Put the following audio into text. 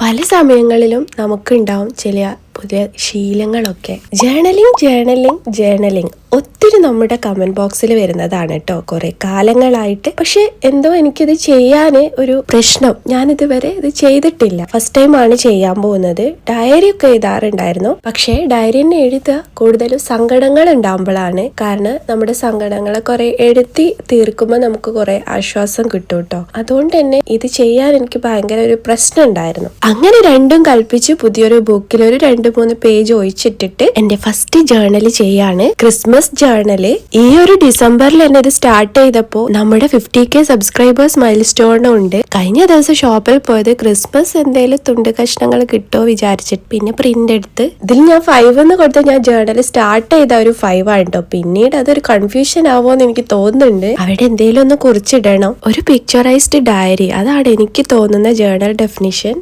പല സമയങ്ങളിലും നമുക്കുണ്ടാവും ചില പുതിയ ശീലങ്ങളൊക്കെ. ജേണലിംഗ് ജേണലിംഗ് ജേണലിംഗ് ഒത്തിരി നമ്മുടെ കമന്റ് ബോക്സിൽ വരുന്നതാണ് കേട്ടോ കുറെ കാലങ്ങളായിട്ട്. പക്ഷെ എന്തോ എനിക്കിത് ചെയ്യാൻ ഒരു പ്രശ്നം. ഞാൻ ഇതുവരെ ഇത് ചെയ്തിട്ടില്ല. ഫസ്റ്റ് ടൈം ആണ് ചെയ്യാൻ പോകുന്നത്. ഡയറി ഒക്കെ എഴുതാറുണ്ടായിരുന്നു. പക്ഷേ ഡയറി തന്നെ എഴുതുക കൂടുതലും സങ്കടങ്ങൾ ഉണ്ടാകുമ്പോഴാണ് കാരണം നമ്മുടെ സങ്കടങ്ങളെ കുറെ എഴുതി തീർക്കുമ്പോൾ നമുക്ക് കുറെ ആശ്വാസം കിട്ടും കേട്ടോ അതുകൊണ്ട് തന്നെ ഇത് ചെയ്യാൻ എനിക്ക് ഭയങ്കര ഒരു പ്രശ്നം ഉണ്ടായിരുന്നു. അങ്ങനെ രണ്ടും കൽപ്പിച്ച് പുതിയൊരു ബുക്കിൽ ഒരു രണ്ട് മൂന്ന് പേജ് ഒഴിച്ചിട്ടിട്ട് എന്റെ ഫസ്റ്റ് ജേർണൽ ചെയ്യാണ്. ക്രിസ്മസ് ജേർണൽ ഈ ഒരു ഡിസംബറിൽ എന്നെ ഇത് സ്റ്റാർട്ട് ചെയ്തപ്പോ നമ്മുടെ ഫിഫ്റ്റി കെ സബ്സ്ക്രൈബേഴ്സ് മൈൽ സ്റ്റോണും ഉണ്ട്. കഴിഞ്ഞ ദിവസം ഷോപ്പിൽ പോയത് ക്രിസ്മസ് എന്തെങ്കിലും തുണ്ട് കഷ്ണങ്ങൾ കിട്ടുമോ വിചാരിച്ചിട്ട് പിന്നെ പ്രിന്റ് എടുത്ത് ഇതിൽ ഞാൻ ഫൈവ് എന്ന് കൊടുത്ത ഞാൻ ജേർണൽ സ്റ്റാർട്ട് ചെയ്ത ഒരു ഫൈവ് ആണ് പിന്നീട് അതൊരു കൺഫ്യൂഷൻ ആവുമെന്ന് എനിക്ക് തോന്നുന്നുണ്ട്. അവിടെ എന്തെങ്കിലും ഒന്ന് കുറിച്ചിടണം. ഒരു പിക്ചറൈസ്ഡ് ഡയറി അതാണ് എനിക്ക് തോന്നുന്ന ജേർണൽ ഡെഫിനിഷൻ